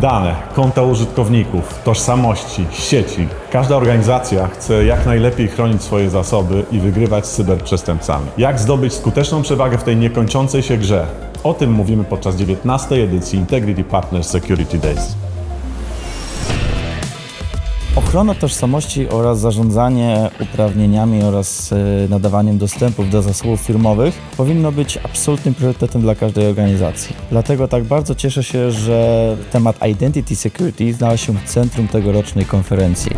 Dane, konta użytkowników, tożsamości, sieci. Każda organizacja chce jak najlepiej chronić swoje zasoby i wygrywać z cyberprzestępcami. Jak zdobyć skuteczną przewagę w tej niekończącej się grze? O tym mówimy podczas 19. edycji Integrity Partners Security Days. Ochrona tożsamości oraz zarządzanie uprawnieniami oraz e, nadawaniem dostępów do zasobów firmowych powinno być absolutnym priorytetem dla każdej organizacji. Dlatego tak bardzo cieszę się, że temat Identity Security znalazł się w centrum tegorocznej konferencji.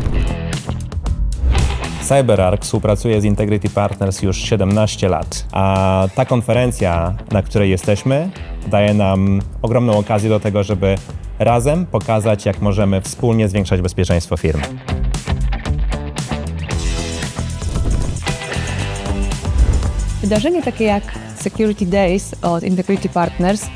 CyberArk współpracuje z Integrity Partners już 17 lat, a ta konferencja, na której jesteśmy, daje nam ogromną okazję do tego, żeby razem pokazać, jak możemy wspólnie zwiększać bezpieczeństwo firm. Wydarzenie takie jak Security Days od Integrity Partners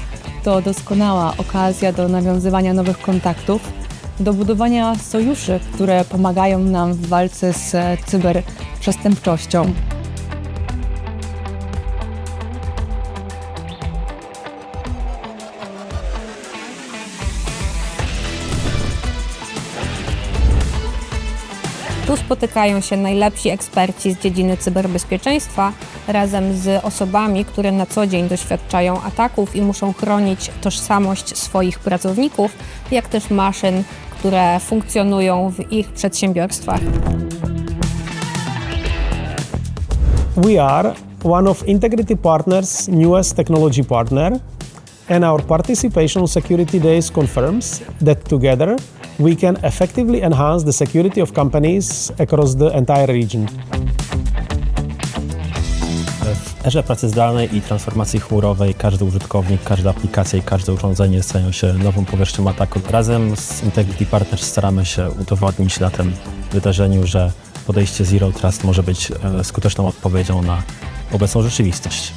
to doskonała okazja do nawiązywania nowych kontaktów, do budowania sojuszy, które pomagają nam w walce z cyberprzestępczością. Tu spotykają się najlepsi eksperci z dziedziny cyberbezpieczeństwa razem z osobami, które na co dzień doświadczają ataków i muszą chronić tożsamość swoich pracowników, jak też maszyn, które funkcjonują w ich przedsiębiorstwach. We are one of Integrity Partners' newest technology partner, and our participation on Security Days confirms that together we can effectively enhance the security of companies across the entire region. W erze pracy zdalnej i transformacji chmurowej każdy użytkownik, każda aplikacja i każde urządzenie stają się nową powierzchnią ataku. Razem z Integrity Partners staramy się udowodnić na tym wydarzeniu, że podejście Zero Trust może być e, skuteczną odpowiedzią na obecną rzeczywistość.